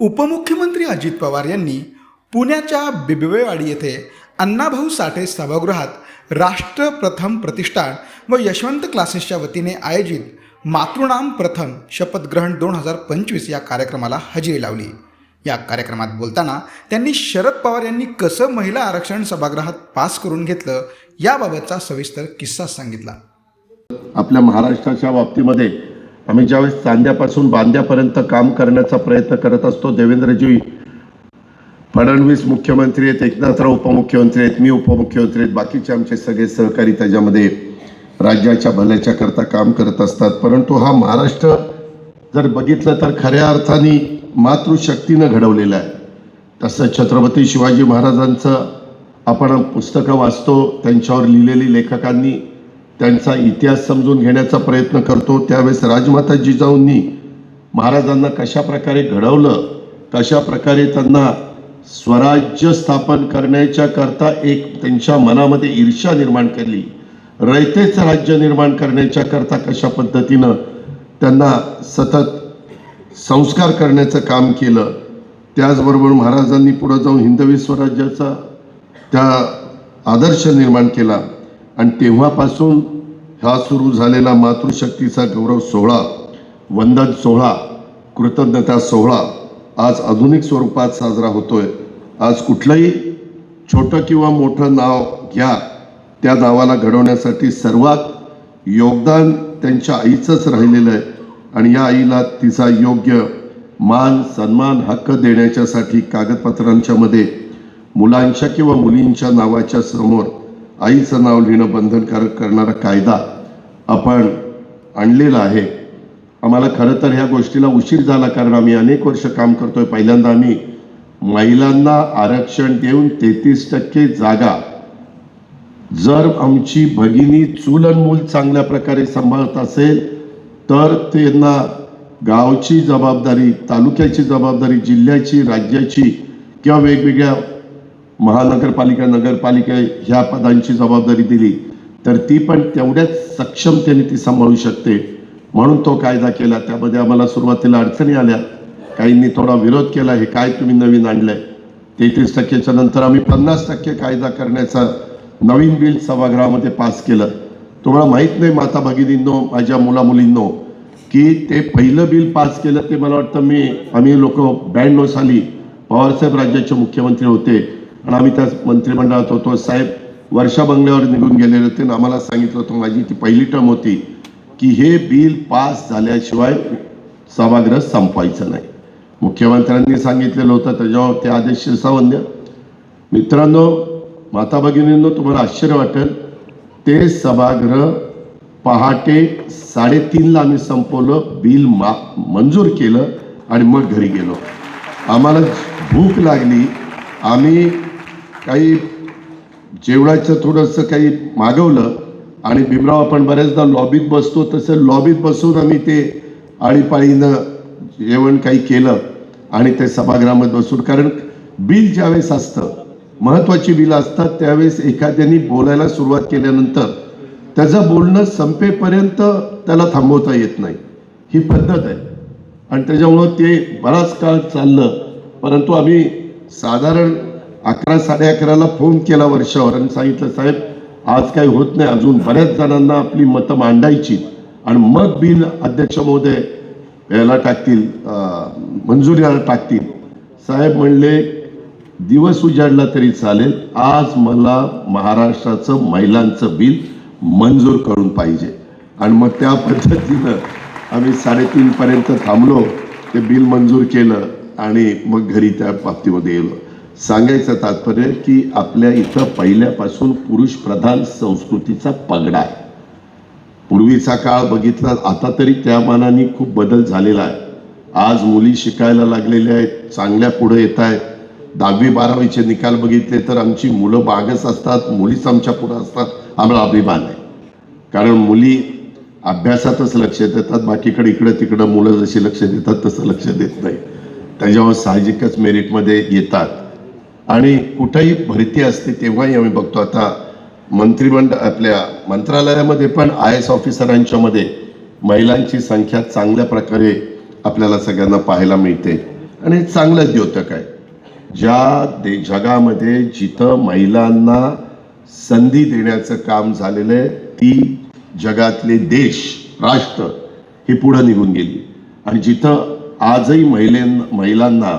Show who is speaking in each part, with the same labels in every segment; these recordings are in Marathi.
Speaker 1: उपमुख्यमंत्री अजित पवार यांनी पुण्याच्या बिबवेवाडी येथे अण्णाभाऊ साठे सभागृहात राष्ट्र प्रथम प्रतिष्ठान व यशवंत क्लासेसच्या वतीने आयोजित मातृनाम प्रथम शपथग्रहण दोन हजार पंचवीस या कार्यक्रमाला हजेरी लावली. या कार्यक्रमात बोलताना त्यांनी शरद पवार यांनी कसं महिला आरक्षण सभागृहात पास करून घेतलं याबाबतचा सविस्तर किस्सा सांगितला.
Speaker 2: आपल्या महाराष्ट्राच्या बाबतीमध्ये आम्ही ज्यावेळेस चांद्यापासून बांद्यापर्यंत काम करण्याचा प्रयत्न करत असतो देवेंद्रजी फडणवीस मुख्यमंत्री आहेत एकनाथराव उपमुख्यमंत्री आहेत मी उपमुख्यमंत्री आहेत बाकीचे आमचे सगळे सहकारी त्याच्यामध्ये राज्याच्या भल्याच्या करता काम करत असतात. परंतु हा महाराष्ट्र जर बघितलं तर खऱ्या अर्थाने मातृशक्तीनं घडवलेला आहे. तसं छत्रपती शिवाजी महाराजांचं आपण पुस्तकं वाचतो त्यांच्यावर लिहिलेली लेखकांनी त्यांचा इतिहास समजून घेण्याचा प्रयत्न करतो. त्यावेळेस राजमाता जिजाऊंनी महाराजांना कशा प्रकारे घडवलं? कशा प्रकारे त्यांना स्वराज्य स्थापन करण्याच्या करता एक त्यांच्या मनामध्ये ईर्ष्या निर्माण केली? रयतेचं राज्य निर्माण करण्याच्या करता कशा पद्धतीनं त्यांना सतत संस्कार करण्याचं काम केलं? त्याचबरोबर महाराजांनी पुढं जाऊन हिंदवी स्वराज्याचा त्या आदर्श निर्माण केला. आणि तेव्हापासून हा सुरू झालेला मातृशक्तीचा गौरव सोहळा वंदन सोहळा कृतज्ञता सोहळा आज आधुनिक स्वरूपात साजरा होतोय. आज कुठलंही छोटं किंवा मोठं नाव घ्या त्या नावाला घडवण्यासाठी सर्वात योगदान त्यांच्या आईचंच राहिलेलं आहे. आणि या आईला तिचा योग्य मान सन्मान हक्क देण्याच्यासाठी कागदपत्रांच्या मध्ये मुलांच्या किंवा मुलींच्या नावाच्या समोर आईचं नाव लिहिणं बंधनकारक करणारा कायदा आपण आणलेला आहे. आम्हाला खरं तर ह्या गोष्टीला उशीर झाला कारण आम्ही अनेक वर्ष काम करतोय. पहिल्यांदा आम्ही महिलांना आरक्षण देऊन तेहतीस टक्के जागा. जर आमची भगिनी चूल मूल चांगल्या प्रकारे सांभाळत असेल तर त्यांना गावची जबाबदारी तालुक्याची जबाबदारी जिल्ह्याची राज्याची किंवा वेगवेगळ्या महानगरपालिका नगरपालिका ह्या पदांची जबाबदारी दिली. तर ती पण तेवढ्याच सक्षमतेने ती सांभाळू शकते. म्हणून तो कायदा केला. त्यामध्ये आम्हाला सुरुवातीला अडचणी आल्या. काहींनी थोडा विरोध केला. हे काय तुम्ही नवीन आणलंय? तेहतीस टक्केच्या नंतर आम्ही पन्नास टक्के कायदा करण्याचा नवीन बिल सभागृहामध्ये पास केलं. तुम्हाला माहीत नाही माता भगिनींनो माझ्या मुला मुलींनो की ते पहिलं बिल पास केलं ते मला वाटतं मी आम्ही लोक ब्याण्णव साली पवारसाहेब राज्याचे मुख्यमंत्री होते. आणि आम्ही त्या मंत्रिमंडळात होतो. साहेब वर्षा बंगल्यावर निघून गेलेले होते आणि आम्हाला सांगितलं होतं. माझी ती पहिली टर्म होती की हे बिल पास झाल्याशिवाय सभागृह संपवायचं नाही. मुख्यमंत्र्यांनी सांगितलेलं होतं. त्याच्यावर ते आदेश शिरसावन्य मित्रांनो माता भगिनींनो तुम्हाला आश्चर्य वाटेल. ते सभागृह पहाटे साडेतीनला आम्ही संपवलं बिल मा मंजूर केलं आणि मग घरी गेलो. आम्हाला भूक लागली. आम्ही काही जेवणाचं थोडंसं काही मागवलं आणि भीमराव आपण बऱ्याचदा लॉबीत बसतो तसं लॉबीत बसून आम्ही ते आळीपाळीनं जेवण काही केलं आणि ते सभागृहामध्ये बसून कारण बिल ज्यावेळेस असतं महत्त्वाची बिलं असतात त्यावेळेस एखाद्याने बोलायला सुरुवात केल्यानंतर त्याचं बोलणं संपेपर्यंत त्याला थांबवता येत नाही. ही पद्धत आहे. आणि त्याच्यामुळं ते बराच काळ चाललं परंतु आम्ही साधारण अकरा साडे अकराला फोन केला वर्षावर आणि सांगितलं साहेब आज काही होत नाही. अजून बऱ्याच जणांना आपली मतं मांडायची आणि मग बिल अध्यक्ष महोदय याला टाकतील मंजुरीला टाकतील. साहेब म्हणले दिवस उजाडला तरी चालेल. आज मला महाराष्ट्राचं महिलांचं बिल मंजूर करून पाहिजे. आणि मग त्या पद्धतीनं आम्ही साडेतीनपर्यंत थांबलो ते बिल मंजूर केलं आणि मग घरी त्या बाबतीमध्ये गेलो सांगायचं तात्पर्य की आपल्या इथं पहिल्यापासून पुरुष प्रधान संस्कृतीचा पगडा आहे. पूर्वीचा काळ बघितला आता तरी त्या मानाने खूप बदल झालेला आहे. आज मुली शिकायला लागलेल्या आहेत चांगल्या पुढे येत आहेत. दहावी बारावीचे निकाल बघितले तर आमची मुलं मागच असतात मुलीच आमच्या पुढं असतात आम्हाला अभिमान आहे. कारण मुली अभ्यासातच लक्ष देतात बाकीकडे इकडं तिकडं मुलं जशी लक्ष देतात तसं लक्ष देत नाही. त्याच्यावर साहजिकच मेरिटमध्ये येतात. आणि कुठंही भरती असते तेव्हाही आम्ही बघतो. आता मंत्रिमंडळ आपल्या मंत्रालयामध्ये पण आय एस ऑफिसरांच्या मध्ये महिलांची संख्या चांगल्या प्रकारे आपल्याला सगळ्यांना पाहायला मिळते. आणि चांगलं द्योतक आहे. ज्या दे जगामध्ये जिथं महिलांना संधी देण्याचं काम झालेलं आहे ती जगातले देश राष्ट्र हे पुढं निघून गेली. आणि जिथं आजही महिले महिलांना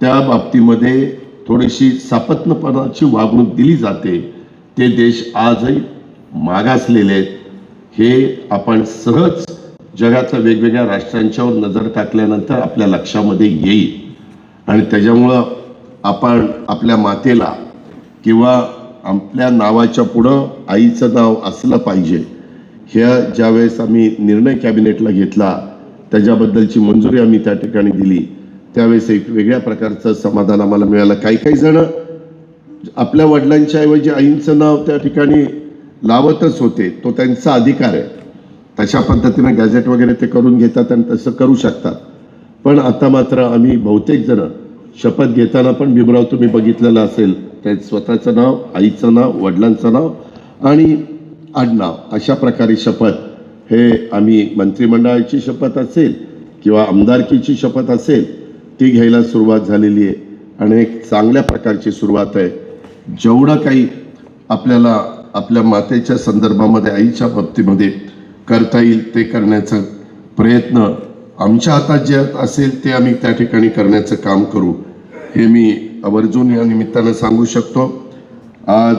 Speaker 2: त्या बाबतीमध्ये थोडीशी सापत्नपणाची वागणूक दिली जाते. ते देश आजही मागासलेले आहेत. हे आपण सहज जगातल्या वेगवेगळ्या राष्ट्रांच्यावर नजर टाकल्यानंतर आपल्या लक्षामध्ये येईल. आणि त्याच्यामुळं आपण आपल्या मातेला किंवा आपल्या नावाच्या पुढं आईचं नाव असलं पाहिजे. ह्या ज्यावेळेस आम्ही निर्णय कॅबिनेटला घेतला त्याच्याबद्दलची मंजुरी आम्ही त्या ठिकाणी दिली. त्यावेळेस एक वेगळ्या प्रकारचं समाधान आम्हाला मिळालं. काही काही जण आपल्या वडिलांच्या ऐवजी आईंचं नाव त्या ठिकाणी लावतच होते. तो त्यांचा अधिकार आहे. तशा पद्धतीने गॅझेट वगैरे ते करून घेतात आणि तसं करू शकतात. पण आता मात्र आम्ही बहुतेक जण शपथ घेताना पण भीमराव तुम्ही बघितलेलं असेल त्या स्वतःचं नाव आईचं नाव वडिलांचं नाव आणि आडनाव अशा प्रकारे शपथ हे आम्ही मंत्रिमंडळाची शपथ असेल किंवा आमदारकीची शपथ असेल ती घ्यायला सुरुवात झालेली आहे आणि एक चांगल्या प्रकारची सुरुवात आहे. जेवढं काही आपल्याला आपल्या मातेच्या संदर्भामध्ये आईच्या बाबतीमध्ये करता येईल ते करण्याचा प्रयत्न आमच्या हातात जे असेल ते आम्ही त्या ठिकाणी करण्याचं काम करू हे मी आवर्जून या निमित्तानं सांगू शकतो. आज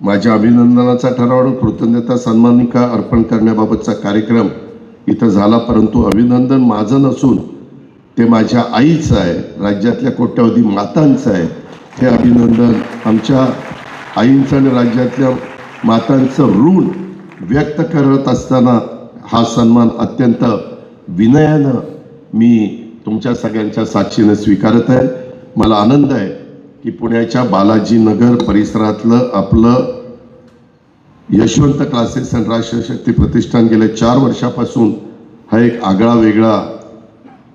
Speaker 2: माझ्या अभिनंदनाचा ठराव कृतज्ञता सन्मानिका अर्पण करण्याबाबतचा कार्यक्रम इथं झाला परंतु अभिनंदन माझं नसून ते माझ्या आईचं आहे. राज्यातल्या कोट्यावधी मातांचं आहे. हे अभिनंदन आमच्या आईंचं आणि राज्यातल्या मातांचं ऋण व्यक्त करत असताना हा सन्मान अत्यंत विनयानं मी तुमच्या सगळ्यांच्या साक्षीनं स्वीकारत आहे. मला आनंद आहे की पुण्याच्या बालाजी नगर परिसरातलं आपलं यशवंत क्लासेस अँड राष्ट्रीय शक्ती प्रतिष्ठान गेल्या चार वर्षापासून हा एक आगळा वेगळा